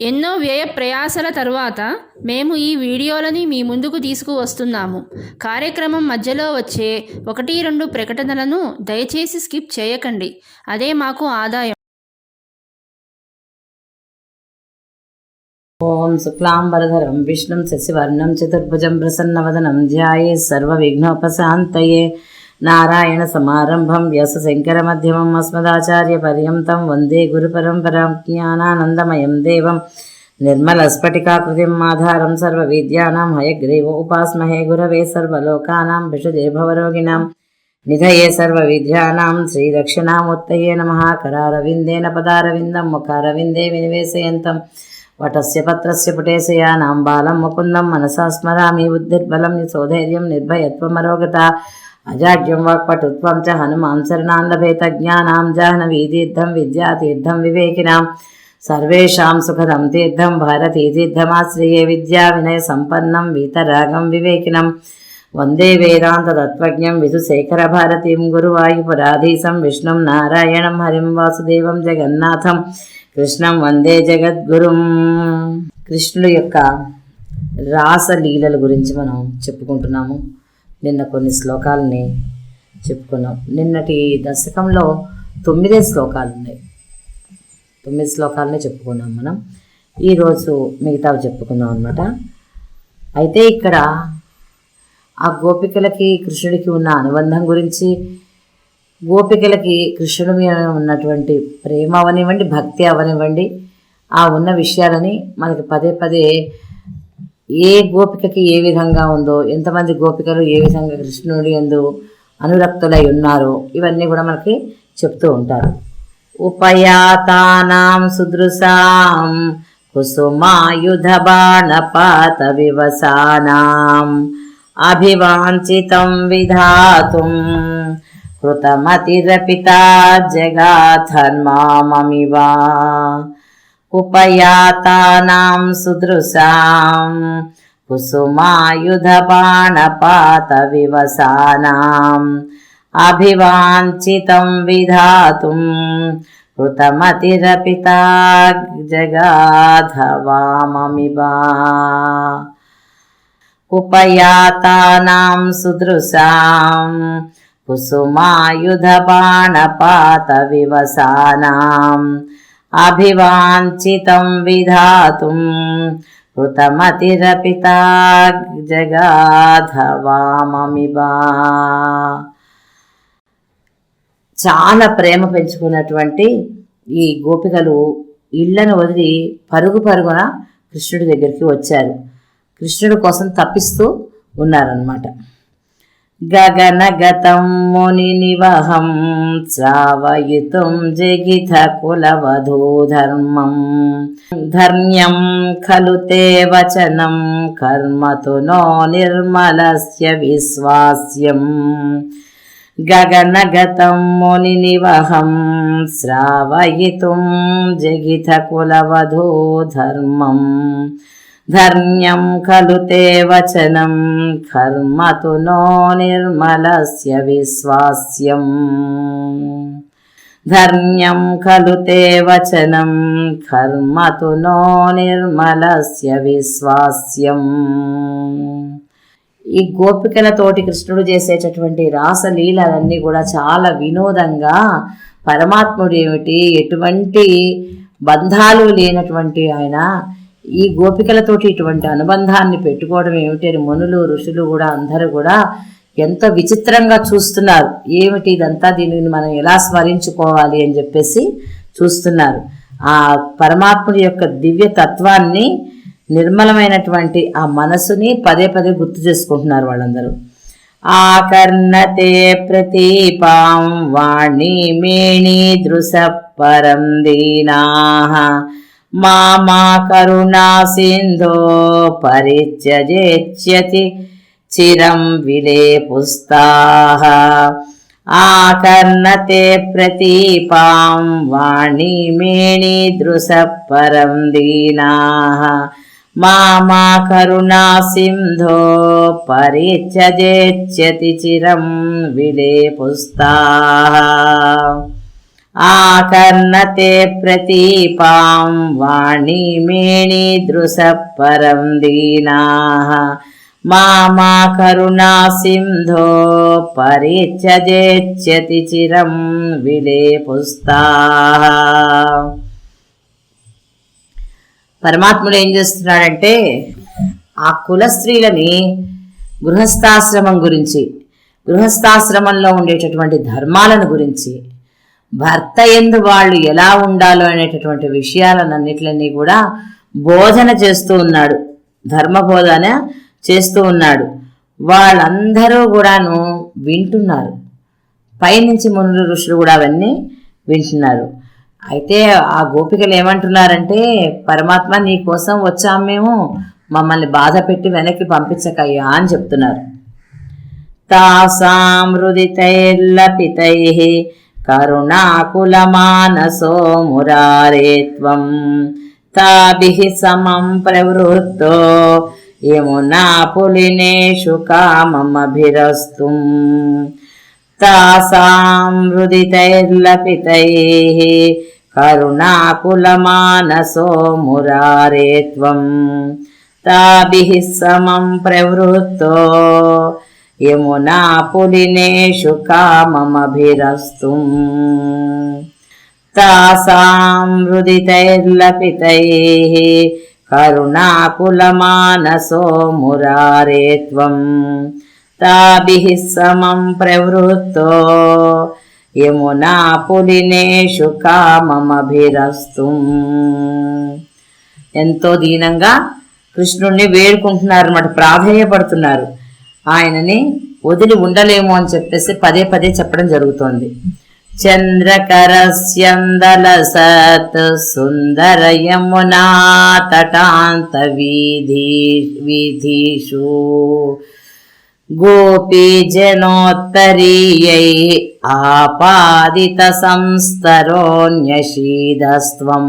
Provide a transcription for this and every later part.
ఎన్నో వ్యయ ప్రయాసల తరువాత మేము ఈ వీడియోలని మీ ముందుకు తీసుకువస్తున్నాము. కార్యక్రమం మధ్యలో వచ్చే ఒకటి రెండు ప్రకటనలను దయచేసి స్కిప్ చేయకండి. అదే మాకు ఆదాయం. ఓం శుక్లాంబరధరం విష్ణుం శశివర్ణం చతుర్భుజం ప్రసన్నవదనం ధ్యాయే సర్వ విఘ్నోపశాంతయే నారాయణ సమారంభం వ్యాస శంకర మధ్యమం అస్మదాచార్య పర్యంతం వందే గురు పరంపరాం జ్ఞానానందమయం దేవం. నిర్మలస్ఫటికాకృతిం ఆధారం సర్వ విద్యానాం హయగ్రీవ ఉపాస్మహే గురవే సర్వలోకానాం విషజే భవరోగిణాం. నిధయే సర్వ విద్యానాం నమ. కరారవిందేన పదారవిందం ముఖారవిందే వినివేశయంతం. వటస్య పత్రస్య పుటేశయానాం బాలం ముకుందం మనసా స్మరామి బుద్ధిర్బలం యశోధైర్యం నిర్భయత్వమరోగత. అజాడ్యం వాక్పటుత్వం చ హనుమాన్ శరణాన్ లభేత జ్ఞానాం జాహ్నవీతీర్థం విద్యాతీర్థం వివేకినాం. సర్వేషాం సుఖదం తీర్థం భారతీతీర్థమాశ్రయే విద్యా వినయ సంపన్నం వీతరాగం వివేకినం. వందే వేదాంతతత్వజ్ఞం విధుశేఖర భారతీం గురువాయుపురాధీశం విష్ణుం నారాయణం హరిం వాసుదేవం జగన్నాథం. కృష్ణం వందే జగద్గురుం. కృష్ణుడు యొక్క రాసలీలల గురించి మనం చెప్పుకుంటున్నాము. నిన్న కొన్ని శ్లోకాలని చెప్పుకున్నాం. నిన్నటి దశకంలో తొమ్మిదే శ్లోకాలు ఉన్నాయి. తొమ్మిది శ్లోకాలనే చెప్పుకున్నాం మనం. ఈరోజు మిగతావి చెప్పుకుందాం అనమాట అయితే ఇక్కడ ఆ గోపికలకి కృష్ణుడికి ఉన్న అనుబంధం గురించి గోపికలకి కృష్ణుడి మీద ఉన్నటువంటి ప్రేమ అవనివ్వండి భక్తి అవనివ్వండి ఆ ఉన్న విషయాలని మనకి పదే పదే ఏ గోపికకి ఏ విధంగా ఉందో ఎంతమంది గోపికలు ఏ విధంగా కృష్ణుడి ఎందు అనురక్తులై ఉన్నారో ఇవన్నీ కూడా మనకి చెప్తూ ఉంటారు. ఉపయాతానాం సుదృశాం కుసుమాయుధ బాణపాత వివసానాం అభివాంఛితం విధాతుం కృతమతిరపితా జగాధర్మామమివా ఉపయాతానాం సుదృశాం కుసుమాయుధబాణపాత వివసానాం అభివాంఛితం విధాతుం కృతమతిరపితా జగాధవామమివా ఉపయాతానాం సుదృశాం కుసుమాయుధబాణపాత వివసానాం అభివాంఛితం విధాతుం కృతమతిరపితా చాలా ప్రేమ పెంచుకున్నటువంటి ఈ గోపికలు ఇళ్ళను వదిలి పరుగు పరుగున కృష్ణుడి దగ్గరికి వచ్చారు. కృష్ణుడి కోసం తప్పిస్తూ ఉన్నారనమాట గగనగతం ముని నివహం శ్రావయితుం జగిత కులవధూధర్మం. ధర్మ్యం ఖలు తే వచనం కర్మతు నో నిర్మలస్య విశ్వాస్యం. గగనగతం ముని నివహం శ్రావయితుం జగిత కులవధూధర్మం. కులవధూ ధర్మం ధర్మ్యం ఖలు వచనం కర్మతు నో నిర్మలస్య విశ్వాస్యం ధర్మ్యం కలుతే వచనం కర్మతు నో నిర్మలస్య విశ్వాస్యం ఈ గోపికలతోటి కృష్ణుడు చేసేటటువంటి రాసలీలలన్నీ కూడా చాలా వినోదంగా పరమాత్ముడు ఏమిటి ఎటువంటి బంధాలు లేనటువంటి ఆయన ఈ గోపికలతోటి ఇటువంటి అనుబంధాన్ని పెట్టుకోవడం ఏమిటి అని మునులు ఋషులు కూడా అందరూ కూడా ఎంతో విచిత్రంగా చూస్తున్నారు. ఏమిటి ఇదంతా? దీనిని మనం ఎలా స్మరించుకోవాలి అని చెప్పేసి చూస్తున్నారు. ఆ పరమాత్ముడి యొక్క దివ్య తత్వాన్ని నిర్మలమైనటువంటి ఆ మనసుని పదే పదే గుర్తు చేసుకుంటున్నారు వాళ్ళందరూ. ఆకర్ణతే ప్రతీపాం వాణి మేణి దృశ పరం దీనా మామా కరుణా సింధో పరిత్యజేచ్యతి చిరం విలేపుస్తాః ఆకర్ణతే ప్రతీపాం వాణి మేణి దృశ పరం దీనాః. మామా కరుణా సింధో పరిత్యజేచ్యతి చిరం విలేపుస్తాః ఆకర్ణతే ప్రతీపాం వాణిమేణి దృశపరం దీనాః. మామా కరుణా సింధో పరిత్యజేత్యతి చిరం విలేపుస్తా. పరమాత్ముడు ఏం చేస్తున్నాడంటే ఆ కుల స్త్రీలని గృహస్థాశ్రమం గురించి గృహస్థాశ్రమంలో ఉండేటటువంటి ధర్మాలను గురించి భర్త ఎందు వాళ్ళు ఎలా ఉండాలో అనేటటువంటి విషయాలన్నిటిని కూడా బోధన చేస్తూ ఉన్నాడు. ధర్మ బోధన చేస్తూ ఉన్నాడు. వాళ్ళందరూ కూడాను వింటున్నారు. పైనుంచి మునులు ఋషులు కూడా అవన్నీ వింటున్నారు. అయితే ఆ గోపికలు ఏమంటున్నారంటే పరమాత్మ నీ కోసం వచ్చాం మేము. మమ్మల్ని బాధ పెట్టి వెనక్కి పంపించకయ్యా అని చెప్తున్నారు. తాసాం హృదితైర్లపితై కరుణాకులమానసో మురారే త్వం తాభిః సమం ప్రవృత్తో యమునా పులినేషు కామమభిరస్తుం. తాసాం హృదితైర్లపితైः కరుణాకులమానసో మురారే త్వం తాభిः సమం ప్రవృత్తో యమునా పులినేషు కామమభిరస్తుం తాసాం హృదితైర్లపితైः కరుణాకులమానసో మురారే త్వం. తాభిः సమం ప్రవృత్తో. యమునా పులినేషు కామమభిరస్తుం ఎంతో దీనంగా కృష్ణుణ్ణి వేడుకుంటున్నారు అన్నమాట ప్రాధేయపడుతున్నారు ఆయనని వదిలి ఉండలేము అని చెప్పేసి పదే పదే చెప్పడం జరుగుతోంది. చంద్రకరస్యందలసత్ సుందర యమునా తటాంత వీధి వీధీషు గోపీజనోత్తరీయై ఆపాదిత సంస్తరోన్యషీదస్త్వం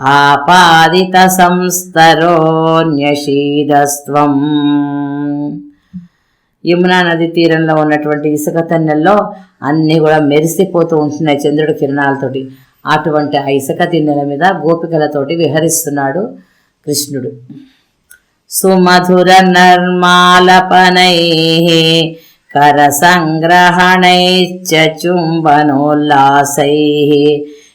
ఆపాదిత సంస్తరోన్యషీదస్త్వం యమునా యమునా నది తీరంలో ఉన్నటువంటి ఇసుక తన్నెల్లో అన్నీ కూడా మెరిసిపోతూ ఉంటున్నాయి చంద్రుడి కిరణాలతోటి. అటువంటి ఆ ఇసుక తిన్నెల మీద గోపికలతోటి విహరిస్తున్నాడు కృష్ణుడు. సుమధుర నర్మాలపనై కర సంగ్రహణైశ్చ చుంబనోల్లాసై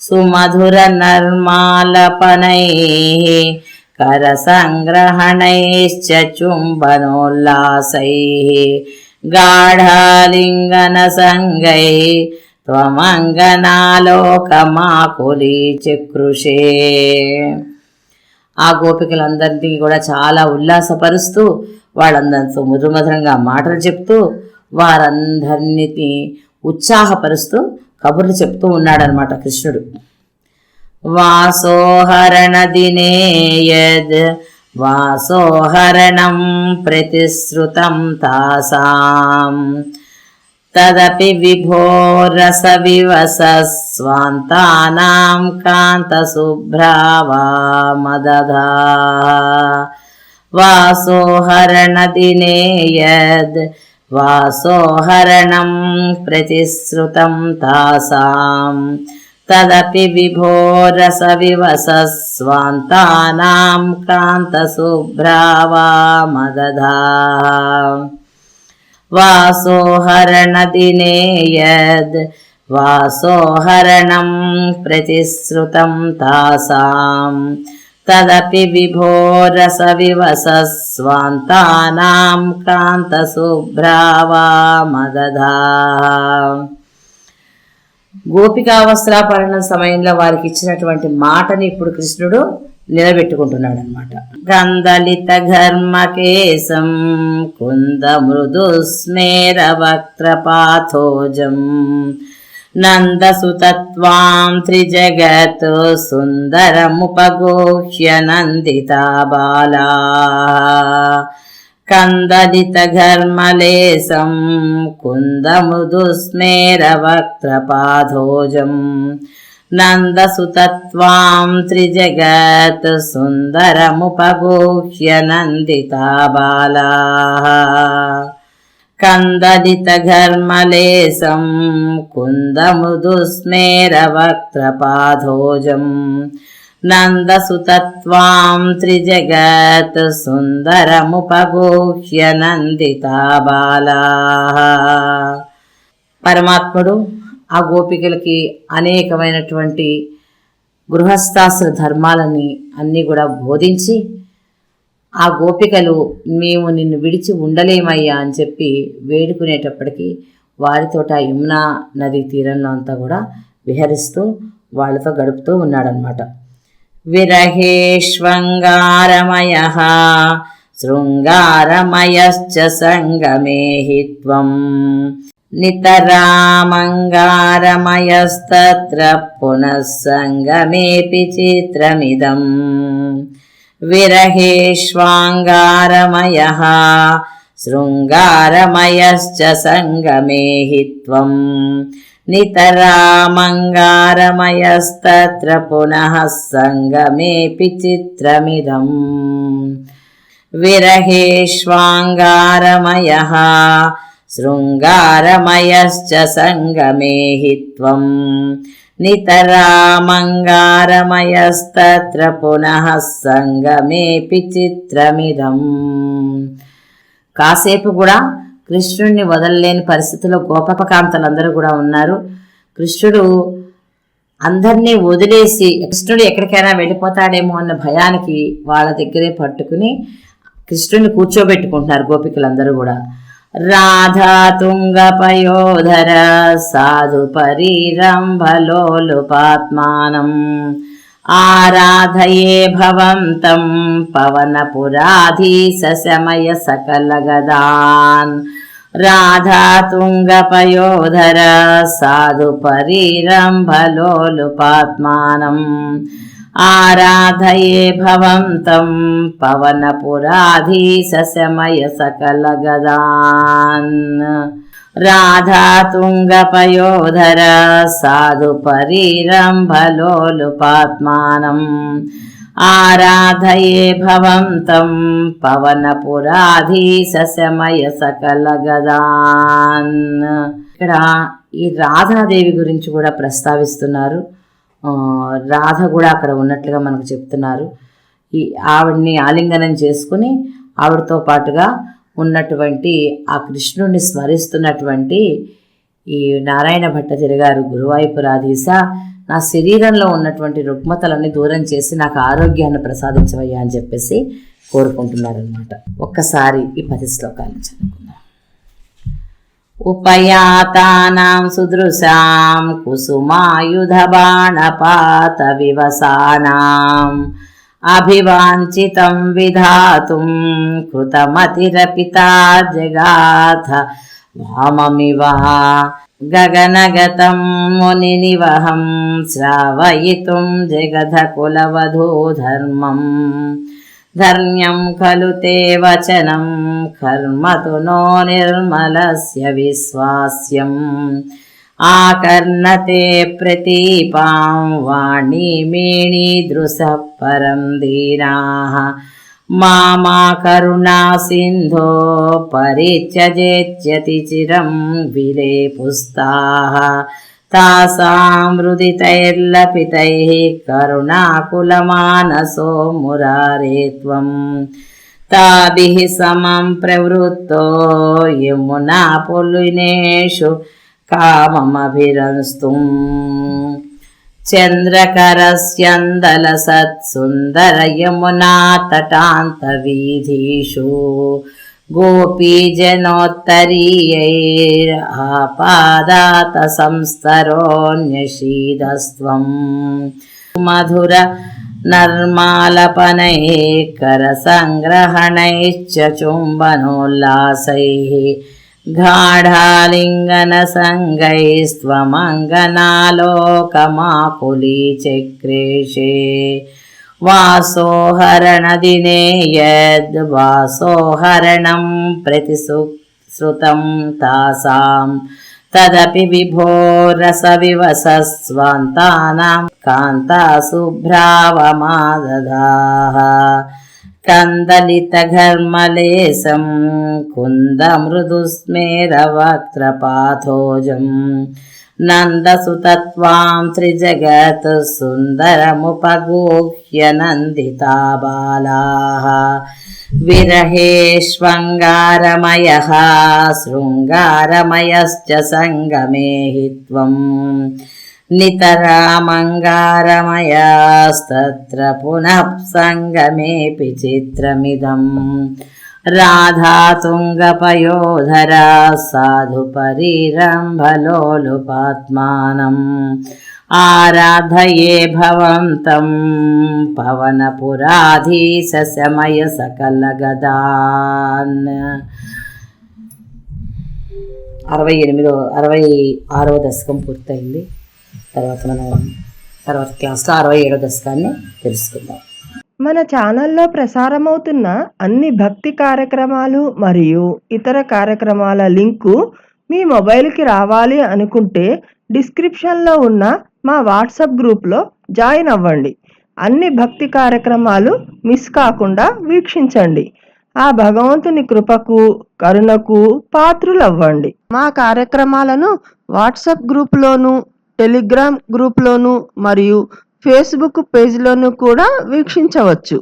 సుమధుర నర్మాలపనై కర సంగ్రహణైశ్చ చుంబనోల్లాసై గాఢాలింగన సంగై త్వమంగనాలోకమాకులీచకృషే ఆ గోపికలందరినీ కూడా చాలా ఉల్లాసపరుస్తూ వాళ్ళందరితో మధురమధురంగా మాటలు చెప్తూ వారందరినీ ఉత్సాహపరుస్తూ కబుర్లు చెప్తూ ఉన్నాడనమాట కృష్ణుడు. వాసోహరణ దినేయద్ వాసోహరణం ప్రతిశ్రుతం తాసాం. తదపి విభోరస వివస స్వాంతానాం కాంతశుభ్రావా మదధా వాసోహరణ దినేయద్ వాసోహరణం ప్రతిశ్రుతం తాసాం. తదపి విభోరస వివస స్వాంతానాం కాంతశుభ్రావా మదధా వాసోహరణదినే యద్ వాసోహరణం ప్రతిశ్రుతం తాసాం. తదపి విభోరసవివస స్వాంతానాం కాంతశుభ్రావా మదధా గోపికా వస్త్రాపరణ సమయంలో వారికి ఇచ్చినటువంటి మాటని ఇప్పుడు కృష్ణుడు నిలబెట్టుకుంటున్నాడు అనమాట గంధలిత ఘర్మకేశం కుంద మృదు స్మేర వక్త్రపాథోజం नन्दसुतत्वां त्रिजगत् सुन्दरमुपगोह्य नन्दिता बाला कन्दलितघर्मलेसं कुन्दमृदुस्मेरवक्त्रपाधोजम् नन्दसुतत्वां त्रिजगत् सुन्दरमुपगोह्य नन्दिता बालाः కందలితఘర్మలేశం కుందముదుస్మేరవక్త్రపాధోజం నందసుతత్వాం త్రిజగత్ సుందరముపగూహ్య నందితా బాలా. పరమాత్ముడు ఆ గోపికలకి అనేకమైనటువంటి గృహస్థాశ్ర ధర్మాలని అన్నీ కూడా బోధించి ఆ గోపికలు మేము నిన్ను విడిచి ఉండలేమయ్యా అని చెప్పి వేడుకునేటప్పటికీ వారితోట యమున నది తీరంలో అంతా కూడా విహరిస్తూ వాళ్ళతో గడుపుతూ ఉన్నాడనమాట విరహేష్ంగారమయ శృంగారమయశ్చ సంగమేహిత్వం త్వం. నితరామంగారమయస్తత్ర పునఃసంగమేపి చిత్రమిదం. विरहेष्वाङ्गारमयः शृङ्गारमयश्च सङ्गमे हि त्वम् नितरामङ्गारमयस्तत्र पुनः सङ्गमेऽपि चित्रमिदम् विरहेष्वाङ्गारमयः शृङ्गारमयश्च सङ्गमे हि त्वम् नितरामङ्गारमयस्तत्र पुनः सङ्गमेऽपि चित्रमिदम् కాసేపు కూడా కృష్ణుడిని వదలలేని పరిస్థితిలో గోపకాంతలందరూ కూడా ఉన్నారు కృష్ణుడు అందరినీ వదిలేసి కృష్ణుడు ఎక్కడికైనా వెళ్ళిపోతాడేమో అన్న భయానికి వాళ్ళ దగ్గరే పట్టుకుని కృష్ణుడిని కూర్చోబెట్టుకుంటున్నారు గోపికలందరూ కూడా రాధాతుంగపయోధర తుంగ పయోధర సాధు పరీరంభలోలుపాత్మానం ఆరాధయే భవంతం పవనపురాధీశమయ సకలగదాన్ రాధాతుంగపయోధర తుంగ పయోధర సాధు పరీరంభలోలుపాత్మానం ఆరాధయే భవంతం పవనపురాధీశ శమయ సకలగదాన్ రాధా తుంగ పయోధర సాధు పరీరంభలోలుపాత్మానం ఆరాధయే భవంతం పవనపురాధీశమయ సకలగదాన్ ఇక్కడ ఈ రాధాదేవి గురించి కూడా ప్రస్తావిస్తున్నారు. రాధ కూడా అక్కడ ఉన్నట్లుగా మనకు చెప్తున్నారు. ఈ ఆవిడ్ని ఆలింగనం చేసుకుని ఆవిడతో పాటుగా ఉన్నటువంటి ఆ కృష్ణుడిని స్మరిస్తున్నటువంటి ఈ నారాయణ భట్టతిరి గారు గురువాయూపురాధీశ నా శరీరంలో ఉన్నటువంటి రుగ్మతలన్నీ దూరం చేసి నాకు ఆరోగ్యాన్ని ప్రసాదించవయ్యా అని చెప్పేసి కోరుకుంటున్నారనమాట ఒక్కసారి ఈ పది శ్లోకాలు చదువుకుందాం ఉపయాతానాం సుదృశాం కుసుమాయుధబాణపాతవివసానాం అభివాంఛితం విధాతుం కృతమతిరపితా జగాథ వామమివ గగనగతం మునినివహం శ్రావయితుం జగధకులవధూ ధర్మం ధర్మ్యం ఖలు తే వచనం. కర్మతు నో నిర్మలస్య విశ్వాస్యం. ఆకర్ణతే ప్రతీపాం వాణీమేణీదృశ పరం దీనాः. మామా కరుణా సింధో పరిత్యజేత్యతి చిరం విలేపుస్తాः. తాసాం హృదితైర్లపితైः కరుణాకులమానసో మురారే త్వం. తాభిः సమం ప్రవృత్తో యమునా పులినేషు गोपीजनोत्तरीयैरापादात संस्तरोऽन्यषीदस्त्वम् मधुर नर्मालपनैः करसङ्ग्रहणैश्च चुम्बनोल्लासैः गाढालिङ्गनसङ्गैस्त्वमङ्गनालोकमाकुलीचक्रेशे वासोहरणदिने यद्वासोहरणं प्रतिसुश्रुतं तासां तदपि विभो रसविवसस्वान्तानां कान्ताशुभ्रावमादधाः कन्दलितघर्मलेशं कुन्दमृदुस्मेरवक्त्रपाथोजं नन्दसुतत्वां त्रिजगत् सुन्दरमुपगूह्य नन्दिता बालाः विरहेष्वङ्गारमयः शृङ्गारमयश्च सङ्गमे हि त्वम् नितरामङ्गारमयास्तत्र पुनः सङ्गमेऽपि चित्रमिदम् राधातुङ्गपयोधरा साधुपरीरम्भलोलुपात्मानम् आराधये भवन्तं पवनपुराधीशशमय सकलगदान् అరవై ఎనిమిదో అరవై ఆరవ దశకం పూర్తయింది తర్వాత మనం తర్వాత క్లాస్లో అరవై ఏడో దశకాన్ని తెలుసుకుందాం మన ఛానల్లో ప్రసారమవుతున్న అన్ని భక్తి కార్యక్రమాలు మరియు ఇతర కార్యక్రమాల లింకు మీ మొబైల్కి రావాలి అనుకుంటే డిస్క్రిప్షన్లో ఉన్న మా వాట్సాప్ గ్రూప్లో జాయిన్ అవ్వండి. అన్ని భక్తి కార్యక్రమాలు మిస్ కాకుండా వీక్షించండి. ఆ భగవంతుని కృపకు కరుణకు పాత్రులవ్వండి. మా కార్యక్రమాలను వాట్సాప్ గ్రూప్లోను టెలిగ్రామ్ గ్రూప్లోను మరియు ఫేస్బుక్ పేజ్లోను కూడా వీక్షించవచ్చు.